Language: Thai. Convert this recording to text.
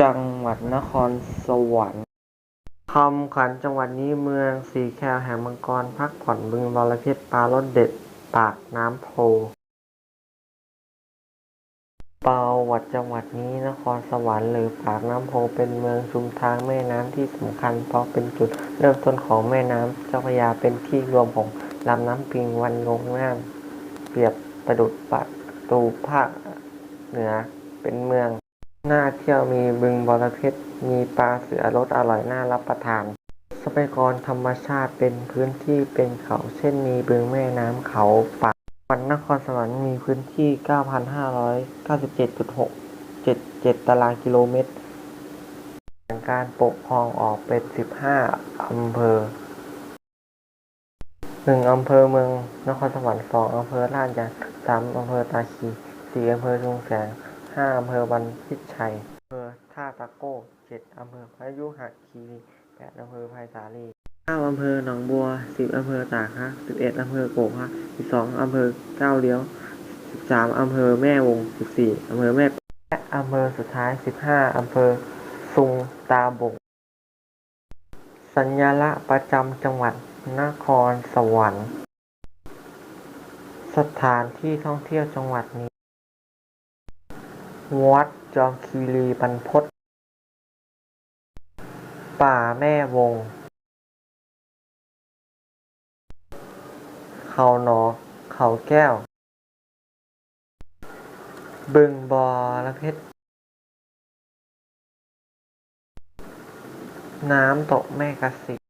จังหวัดนครสวรรค์คำขวัญจังหวัดนี้เมืองสีแควแห่งมังกรพักผ่อนบึงบรเพชรปลารสเด็ดปากน้ำโพประวัติจังหวัดนี้นครสวรรค์หรือปากน้ำโพเป็นเมืองชุมทางแม่น้ำที่สำคัญ เพราะเป็นจุดเริ่มต้นของแม่น้ำเจ้าพระยาเป็นที่รวมของลำน้ำปิงวันลงน้ำเปรียบประดุจประตูภาคเหนือเป็นเมือง น่าเที่ยวมีบึงบรเพชร มีปลาเสือรสอร่อยน่ารับประทาน ทรัพยากรธรรมชาติเป็นพื้นที่เป็นเขา เช่นมีบึงแม่น้ำเขาป่าวัดนครสวรรค์มีพื้นที่ 9,597.677 ตารางกิโลเมตรแบ่งการปกครองออกเป็น 15 อำเภอ 1 อำเภอเมืองนครสวรรค์ 2 อำเภอลาดยาง3 อำเภอตาคี 4 อำเภอชุมแสง ห้าอำเภอวันพิชัยอำเภอท่าตะโก้เจ็ดอำเภอพายุหคีรีแปดอำเภอไผ่สาลีเก้าอำเภอหนองบัวสิบอำเภอตากฮะสิบเอ็ดอำเภอโกกฮะสิบสองอำเภอเก้าวเลี้ยวสิบสามอำเภอแม่วงสิบสี่อำเภอแม่และอำเภอสุดท้ายสิบห้าอำเภอซุงตาบกสัญลักษณ์ประจำจังหวัดนครสวรรค์ สถานที่ท่องเที่ยวจังหวัดนี้ วัดจอมคีรีบรรพตป่าแม่วง เขาหนอ เขาแก้ว บึงบอระเพ็ดน้ำตกแม่กะสิ